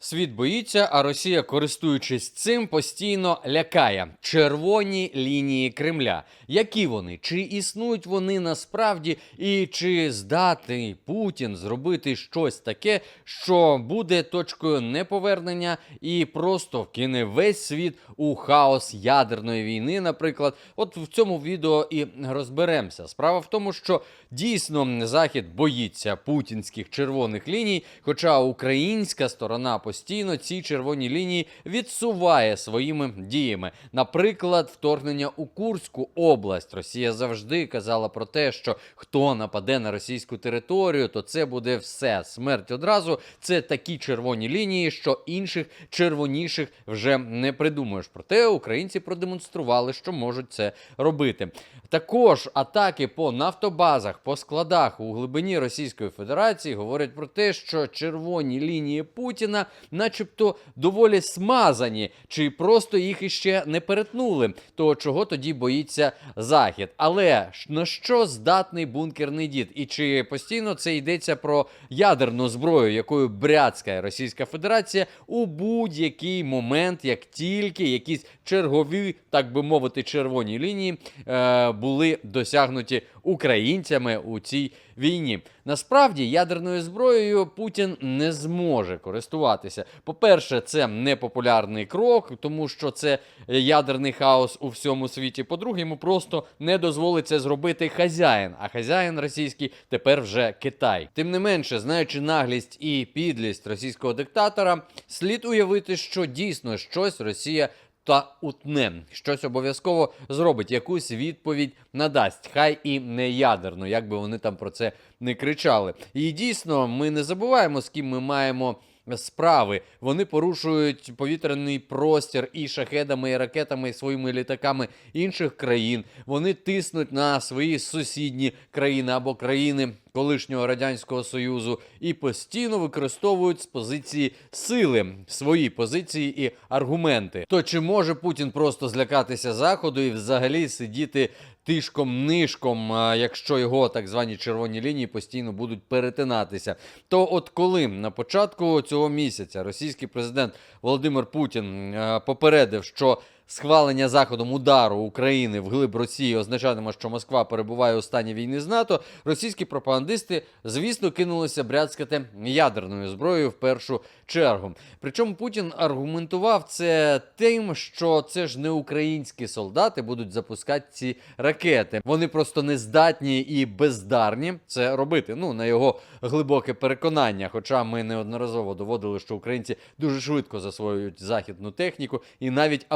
Світ боїться, а Росія, користуючись цим, постійно лякає червоні лінії Кремля. Які вони? Чи існують вони насправді, і чи здатний Путін зробити щось таке, що буде точкою неповернення і просто вкине весь світ у хаос ядерної війни? Наприклад, от в цьому відео і розберемося. Справа в тому, що дійсно захід боїться путінських червоних ліній, хоча українська сторона постійно ці червоні лінії відсуває своїми діями. Наприклад, вторгнення у Курську область. Росія завжди казала про те, що хто нападе на російську територію, то це буде все смерть одразу. Це такі червоні лінії, що інших червоніших вже не придумаєш. Проте українці продемонстрували, що можуть це робити. Також атаки по нафтобазах, по складах у глибині Російської Федерації говорять про те, що червоні лінії Путіна, начебто, доволі смазані, чи просто їх іще не перетнули. То чого тоді боїться Захід? Але на що здатний бункерний дід? І чи постійно це йдеться про ядерну зброю, якою бряцкає Російська Федерація у будь-який момент, як тільки якісь чергові, так би мовити, червоні лінії е, були досягнуті українцями у цій війні. Насправді ядерною зброєю Путін не зможе користуватися. По-перше, це непопулярний крок, тому що це ядерний хаос у всьому світі. По-друге, йому просто не дозволить це зробити хазяїн. А хазяїн російський тепер вже Китай. Тим не менше, знаючи наглість і підлість російського диктатора, слід уявити, що дійсно щось Росія та утне щось обов'язково зробить, якусь відповідь надасть, хай і не ядерно, як би вони там про це не кричали. І дійсно, ми не забуваємо, з ким ми маємо. Справи вони порушують повітряний простір і шахедами, і ракетами, і своїми літаками інших країн. Вони тиснуть на свої сусідні країни або країни колишнього радянського союзу і постійно використовують з позиції сили свої позиції і аргументи. То чи може Путін просто злякатися заходу і взагалі сидіти тишком нишком, якщо його так звані червоні лінії постійно будуть перетинатися? То от коли на початку цього місяця російський президент Володимир Путін е, попередив, що Схвалення заходом удару України в глиб Росії означатиме, що Москва перебуває у стані війни з НАТО. Російські пропагандисти, звісно, кинулися бряцкати ядерною зброєю в першу чергу. Причому Путін аргументував це тим, що це ж не українські солдати будуть запускати ці ракети. Вони просто не здатні і бездарні це робити. Ну на його глибоке переконання. Хоча ми неодноразово доводили, що українці дуже швидко засвоюють західну техніку і навіть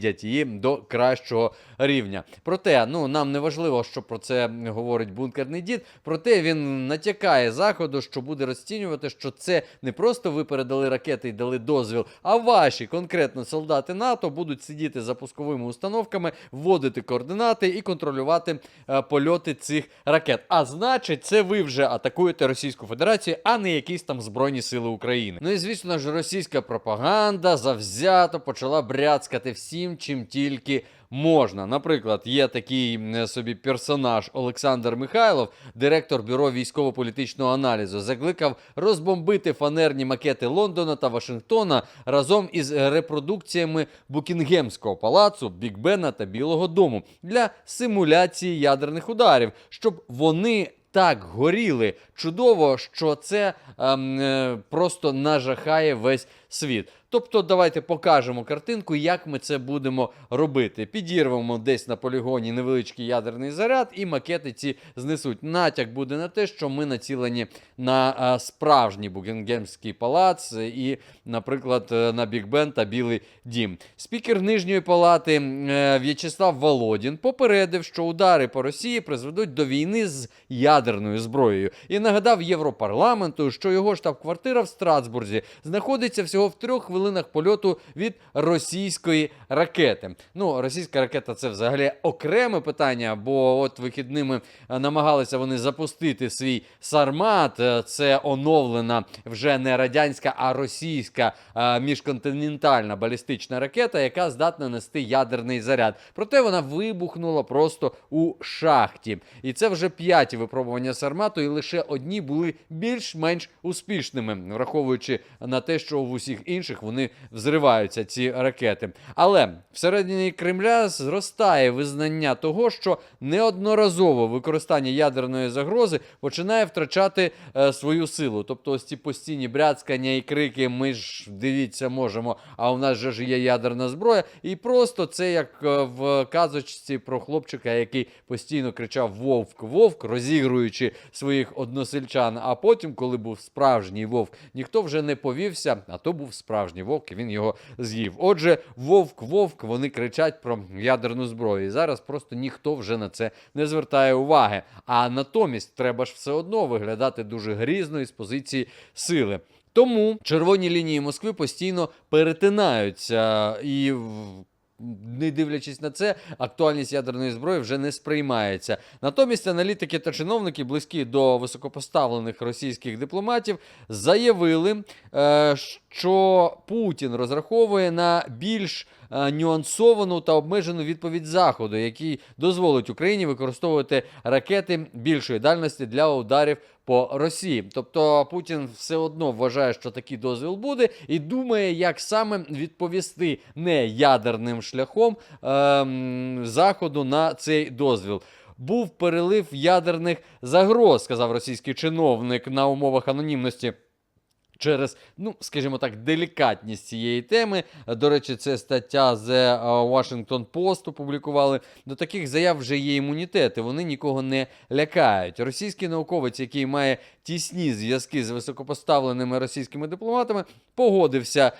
апгрейдять її до кращого рівня. Проте, ну нам не важливо, що про це говорить бункерний дід. Проте він натякає заходу, що буде розцінювати, що це не просто ви передали ракети і дали дозвіл, а ваші конкретно солдати НАТО будуть сидіти за пусковими установками, вводити координати і контролювати е, польоти цих ракет. А значить, це ви вже атакуєте Російську Федерацію, а не якісь там збройні сили України. Ну і звісно ж, російська пропаганда завзято почала бряцкати всім, чим тільки. Можна, наприклад, є такий собі персонаж Олександр Михайлов, директор бюро військово-політичного аналізу, закликав розбомбити фанерні макети Лондона та Вашингтона разом із репродукціями Букінгемського палацу, Біг Бена та Білого Дому для симуляції ядерних ударів, щоб вони так горіли чудово, що це ем, е, просто нажахає весь світ. Тобто, давайте покажемо картинку, як ми це будемо робити. Підірвемо десь на полігоні невеличкий ядерний заряд, і макети ці знесуть. Натяк буде на те, що ми націлені на а, справжній Букінгемський палац і, наприклад, е, на Біг Бен та Білий Дім. Спікер нижньої палати е, В'ячеслав Володін попередив, що удари по Росії призведуть до війни з ядерною зброєю, і нагадав Європарламенту, що його штаб-квартира в Страсбурзі знаходиться всього в трьох хвилинах польоту від російської ракети. Ну, російська ракета це взагалі окреме питання, бо от вихідними е, намагалися вони запустити свій сармат. Е, Це оновлена вже не радянська, а російська е, міжконтинентальна балістична ракета, яка здатна нести ядерний заряд. Проте вона вибухнула просто у шахті. І це вже п'яті випробування Сармату, і лише одні були більш-менш успішними, враховуючи на те, що в усіх інших вони взриваються, ці ракети. Але всередині Кремля зростає визнання того, що неодноразово використання ядерної загрози починає втрачати е, свою силу. Тобто, ось ці постійні бряцкання і крики, ми ж дивіться, можемо, а у нас же ж є ядерна зброя. І просто це як е, в казочці про хлопчика, який постійно кричав Вовк, Вовк, розігруючи своїх односельчан. А потім, коли був справжній вовк, ніхто вже не повівся, а то справжній вовк, і він його з'їв. Отже, вовк, вовк, вони кричать про ядерну зброю. І зараз просто ніхто вже на це не звертає уваги. А натомість треба ж все одно виглядати дуже грізно із позиції сили. Тому червоні лінії Москви постійно перетинаються і. Не дивлячись на це, актуальність ядерної зброї вже не сприймається. Натомість аналітики та чиновники, близькі до високопоставлених російських дипломатів, заявили, е, що Путін розраховує на більш е, нюансовану та обмежену відповідь Заходу, який дозволить Україні використовувати ракети більшої дальності для ударів по Росії. Тобто Путін все одно вважає, що такий дозвіл буде, і думає, як саме відповісти не ядерним шляхом ем, Заходу на цей дозвіл. Був перелив ядерних загроз, сказав російський чиновник на умовах анонімності. Через, ну скажімо так, делікатність цієї теми. До речі, це стаття The Washington Post опублікували. До таких заяв вже є імунітети. Вони нікого не лякають. Російський науковець, який має тісні зв'язки з високопоставленими російськими дипломатами, погодився,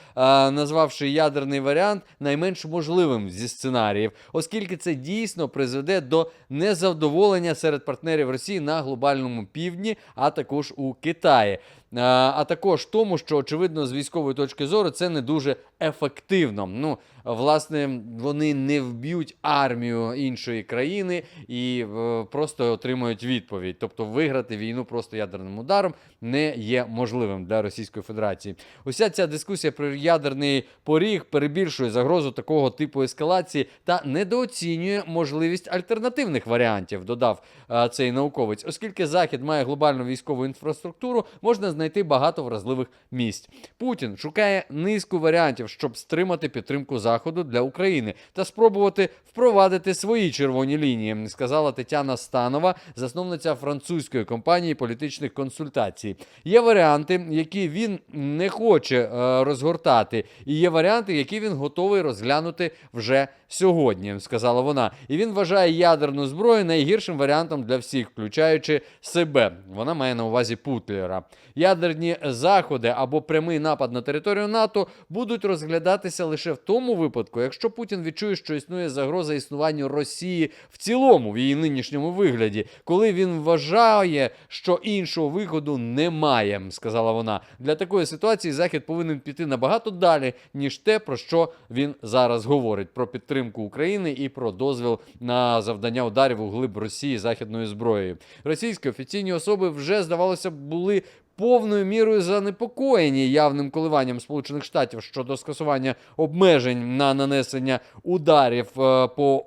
назвавши ядерний варіант найменш можливим зі сценаріїв, оскільки це дійсно призведе до незадоволення серед партнерів Росії на глобальному півдні, а також у Китаї. А, а також тому, що очевидно з військової точки зору це не дуже ефективно. Ну, власне, вони не вб'ють армію іншої країни і е, просто отримують відповідь. Тобто виграти війну просто ядерним ударом не є можливим для Російської Федерації. Уся ця дискусія про ядерний поріг перебільшує загрозу такого типу ескалації та недооцінює можливість альтернативних варіантів, додав е, цей науковець, оскільки Захід має глобальну військову інфраструктуру, можна знайти багато вразливих місць. Путін шукає низку варіантів, щоб стримати підтримку Заходу для України та спробувати впровадити свої червоні лінії, сказала Тетяна Станова, засновниця французької компанії політичних консультацій. Є варіанти, які він не хоче е, розгортати, і є варіанти, які він готовий розглянути вже сьогодні, сказала вона. І він вважає ядерну зброю найгіршим варіантом для всіх, включаючи себе. Вона має на увазі Путлера. Ядерні заходи або прямий напад на територію НАТО будуть розглядатися лише в тому випадку, якщо Путін відчує, що існує загроза існуванню Росії в цілому в її нинішньому вигляді, коли він вважає, що іншого виходу немає, сказала вона. Для такої ситуації Захід повинен піти набагато далі, ніж те, про що він зараз говорить: про підтримку України і про дозвіл на завдання ударів у глиб Росії західною зброєю. Російські офіційні особи вже здавалося були. Повною мірою занепокоєні явним коливанням Сполучених Штатів щодо скасування обмежень на нанесення ударів е, по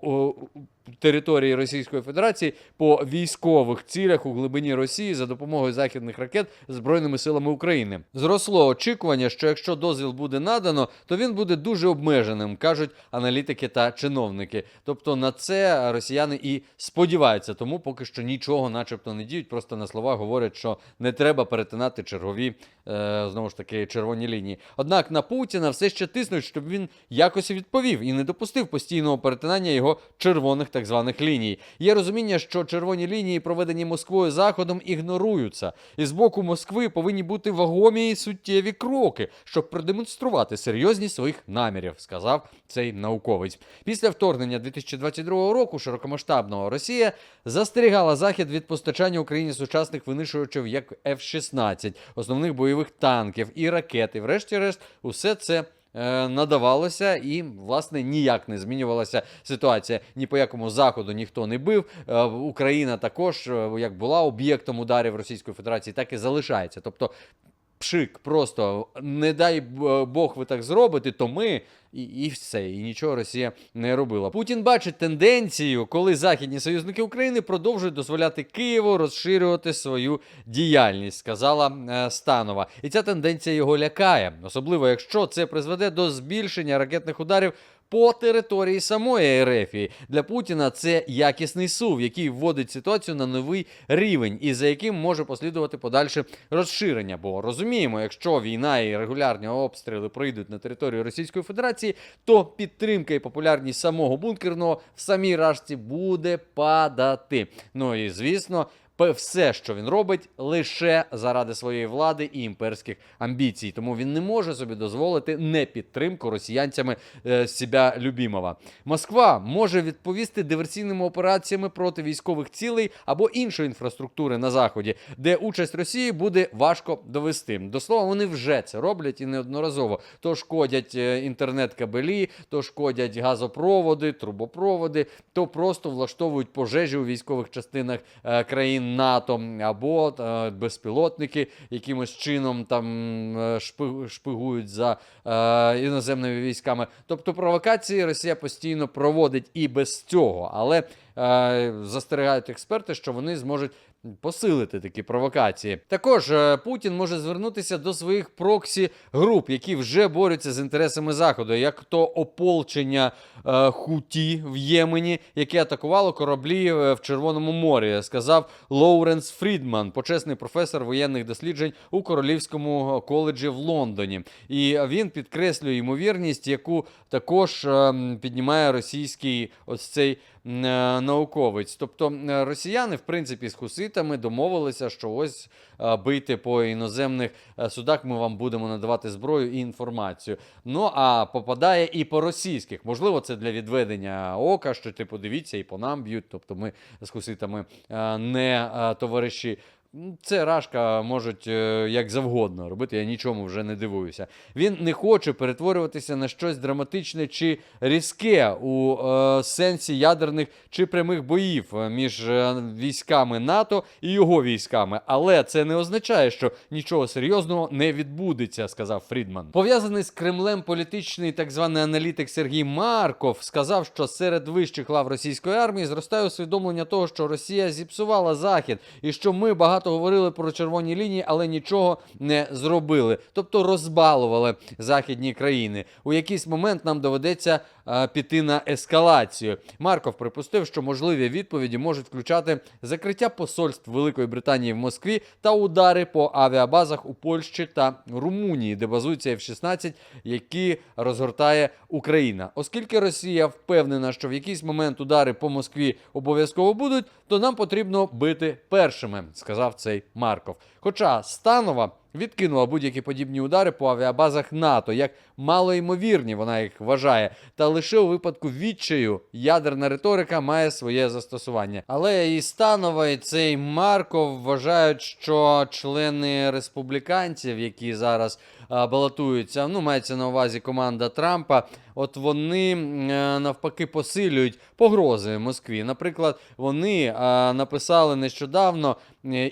території Російської Федерації по військових цілях у глибині Росії за допомогою західних ракет збройними силами України. Зросло очікування, що якщо дозвіл буде надано, то він буде дуже обмеженим, кажуть аналітики та чиновники. Тобто на це росіяни і сподіваються, тому поки що нічого, начебто, не діють. Просто на слова говорять, що не треба перетинати чергові е, знову ж таки червоні лінії. Однак на Путіна все ще тиснуть, щоб він якось відповів і не допустив постійного перетинання його червоних так званих ліній. Є розуміння, що червоні лінії, проведені Москвою заходом, ігноруються, і з боку Москви повинні бути вагомі і суттєві кроки, щоб продемонструвати серйозність своїх намірів, сказав цей науковець. Після вторгнення 2022 року широкомасштабного Росія застерігала захід від постачання Україні сучасних винищувачів як F-16, основних бойових танків і ракет. І врешті-решт, усе це. Е, Надавалося і власне ніяк не змінювалася ситуація. Ні по якому заходу ніхто не бив. Е, Україна також е, як була об'єктом ударів Російської Федерації, так і залишається. Тобто, пшик, просто не дай Бог ви так зробите, то ми і, і все, і нічого Росія не робила. Путін бачить тенденцію, коли західні союзники України продовжують дозволяти Києву розширювати свою діяльність, сказала е, Станова. І ця тенденція його лякає, особливо якщо це призведе до збільшення ракетних ударів. По території самої Ерефії для Путіна це якісний сув, який вводить ситуацію на новий рівень, і за яким може послідувати подальше розширення. Бо розуміємо, якщо війна і регулярні обстріли прийдуть на територію Російської Федерації, то підтримка і популярність самого бункерного в самій рашці буде падати. Ну і звісно. Все, що він робить, лише заради своєї влади і імперських амбіцій. Тому він не може собі дозволити не підтримку росіянцями е, себе любимого. Москва може відповісти диверсійними операціями проти військових цілей або іншої інфраструктури на заході, де участь Росії буде важко довести. До слова, вони вже це роблять і неодноразово. То шкодять е, інтернет-кабелі, то шкодять газопроводи, трубопроводи, то просто влаштовують пожежі у військових частинах е, країн НАТО або е, безпілотники якимось чином там е, шпи- шпигують за е, іноземними військами. Тобто провокації Росія постійно проводить і без цього, але е, застерігають експерти, що вони зможуть посилити такі провокації. Також е, Путін може звернутися до своїх проксі груп, які вже борються з інтересами заходу, як то ополчення е, Хуті в Ємені, яке атакувало кораблі е, в Червоному морі, сказав Лоуренс Фрідман, почесний професор воєнних досліджень у Королівському коледжі в Лондоні. І він підкреслює ймовірність, яку також е, піднімає російський ось цей науковець. Тобто е, росіяни, в принципі, з хуситами домовилися, що ось е, бити по іноземних е, судах ми вам будемо надавати зброю і інформацію. Ну а попадає і по російських. Можливо, це для відведення ока, що типу дивіться, і по нам б'ють. Тобто ми з хуситами е, не е, товариші. М, Це рашка можуть е, як завгодно робити, я нічому вже не дивуюся. Він не хоче перетворюватися на щось драматичне чи різке у е, сенсі ядерних чи прямих боїв е, між військами НАТО і його військами. Але це не означає, що нічого серйозного не відбудеться, сказав Фрідман. Пов'язаний з Кремлем політичний так званий аналітик Сергій Марков сказав, що серед вищих лав російської армії зростає усвідомлення того, що Росія зіпсувала захід, і що ми багато говорили про червоні лінії, але нічого не зробили. Тобто розбалували західні країни. У якийсь момент нам доведеться е, піти на ескалацію. Марков припустив, що можливі відповіді можуть включати закриття посольств Великої Британії в Москві та удари по авіабазах у Польщі та Румунії, де базуються F-16, які розгортає Україна. Оскільки Росія впевнена, що в якийсь момент удари по Москві обов'язково будуть, то нам потрібно бити першими, сказав цей Марков. Хоча Станова відкинула будь-які подібні удари по авіабазах НАТО, як малоймовірні вона їх вважає. Та лише у випадку відчаю ядерна риторика має своє застосування. Але і Станова, і цей Марков вважають, що члени республіканців, які зараз балотуються, ну мається на увазі команда Трампа. От вони е, навпаки посилюють погрози Москві. Наприклад, вони написали нещодавно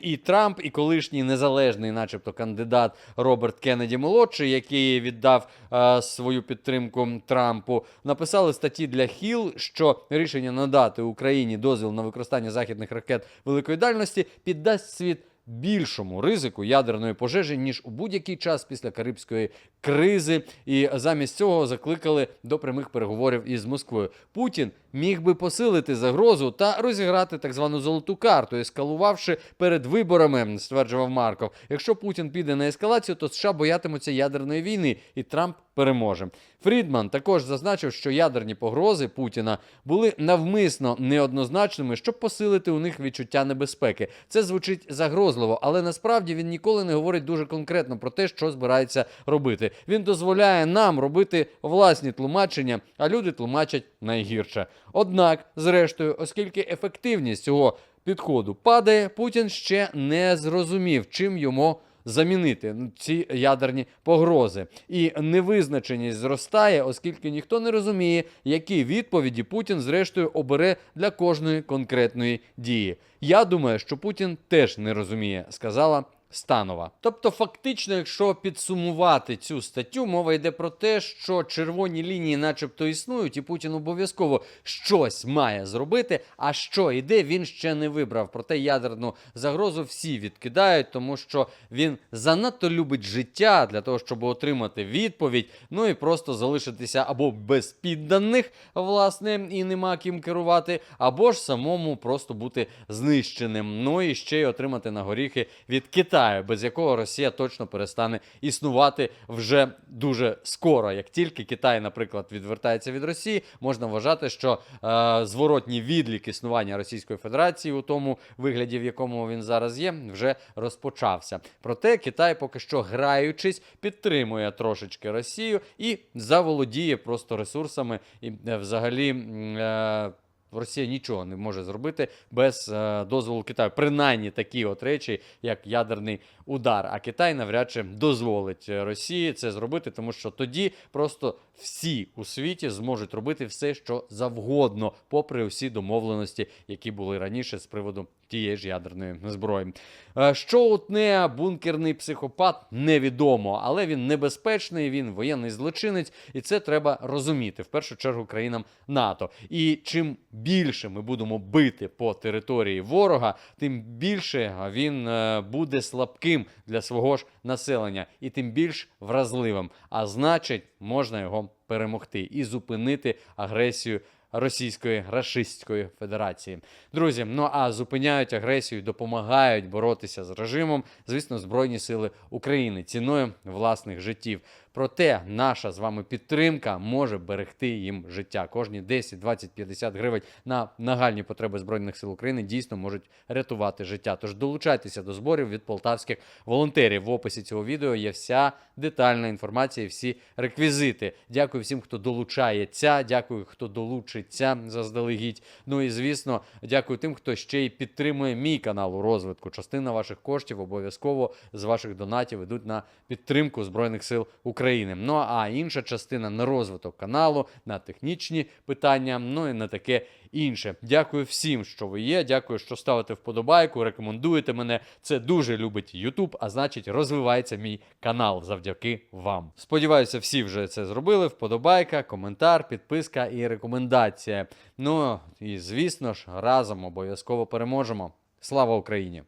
і Трамп, і колишній незалежний, начебто, кандидат Роберт Кеннеді молодший, який віддав е, свою підтримку Трампу, написали статті для Хіл, що рішення надати Україні дозвіл на використання західних ракет великої дальності піддасть світ більшому ризику ядерної пожежі, ніж у будь-який час після Карибської кризи, і замість цього закликали до прямих переговорів із Москвою. Путін міг би посилити загрозу та розіграти так звану золоту карту, ескалувавши перед виборами, стверджував Марков. Якщо Путін піде на ескалацію, то США боятимуться ядерної війни, і Трамп переможе. Фрідман також зазначив, що ядерні погрози Путіна були навмисно неоднозначними, щоб посилити у них відчуття небезпеки. Це звучить загрозливо, але насправді він ніколи не говорить дуже конкретно про те, що збирається робити. Він дозволяє нам робити власні тлумачення, а люди тлумачать найгірше. Однак, зрештою, оскільки ефективність цього підходу падає, Путін ще не зрозумів, чим йому замінити ці ядерні погрози. І невизначеність зростає, оскільки ніхто не розуміє, які відповіді Путін зрештою обере для кожної конкретної дії. Я думаю, що Путін теж не розуміє, сказала Станова. Тобто, фактично, якщо підсумувати цю статтю, мова йде про те, що червоні лінії, начебто, існують, і Путін обов'язково щось має зробити. А що іде, він ще не вибрав. Проте ядерну загрозу всі відкидають, тому що він занадто любить життя для того, щоб отримати відповідь. Ну і просто залишитися або без підданих, власне, і нема ким керувати, або ж самому просто бути знищеним. Ну і ще й отримати на горіхи від Китаю, без якого Росія точно перестане існувати вже дуже скоро. Як тільки Китай, наприклад, відвертається від Росії, можна вважати, що е, зворотній відлік існування Російської Федерації у тому вигляді, в якому він зараз є, вже розпочався. Проте Китай поки що граючись, підтримує трошечки Росію і заволодіє просто ресурсами і е, взагалі. Е, Росія нічого не може зробити без е, дозволу Китаю. Принаймні такі от речі, як ядерний удар. А Китай навряд чи дозволить е, Росії це зробити, тому що тоді просто всі у світі зможуть робити все, що завгодно, попри всі домовленості, які були раніше з приводу тієї ж ядерної зброї. Е, Що утне бункерний психопат, невідомо, але він небезпечний, він воєнний злочинець, і це треба розуміти в першу чергу країнам НАТО. І чим більше ми будемо бити по території ворога, тим більше він е, буде слабким для свого ж населення і тим більш вразливим. А значить, можна його перемогти і зупинити агресію. Російської рашистської федерації, друзі. Ну а зупиняють агресію, допомагають боротися з режимом, звісно, збройні сили України ціною власних життів. Проте наша з вами підтримка може берегти їм життя. Кожні 10, 20, 50 гривень на нагальні потреби збройних сил України дійсно можуть рятувати життя. Тож долучайтеся до зборів від полтавських волонтерів. В описі цього відео є вся детальна інформація, всі реквізити. Дякую всім, хто долучається. Дякую, хто долучиться заздалегідь. Ну і звісно, дякую тим, хто ще й підтримує мій канал у розвитку. Частина ваших коштів обов'язково з ваших донатів йдуть на підтримку збройних сил України. Ну а інша частина на розвиток каналу, на технічні питання, ну і на таке інше. Дякую всім, що ви є. Дякую, що ставите вподобайку, рекомендуєте мене. Це дуже любить YouTube, а значить, розвивається мій канал завдяки вам. Сподіваюся, всі вже це зробили. Вподобайка, коментар, підписка і рекомендація. Ну і звісно ж, разом обов'язково переможемо. Слава Україні!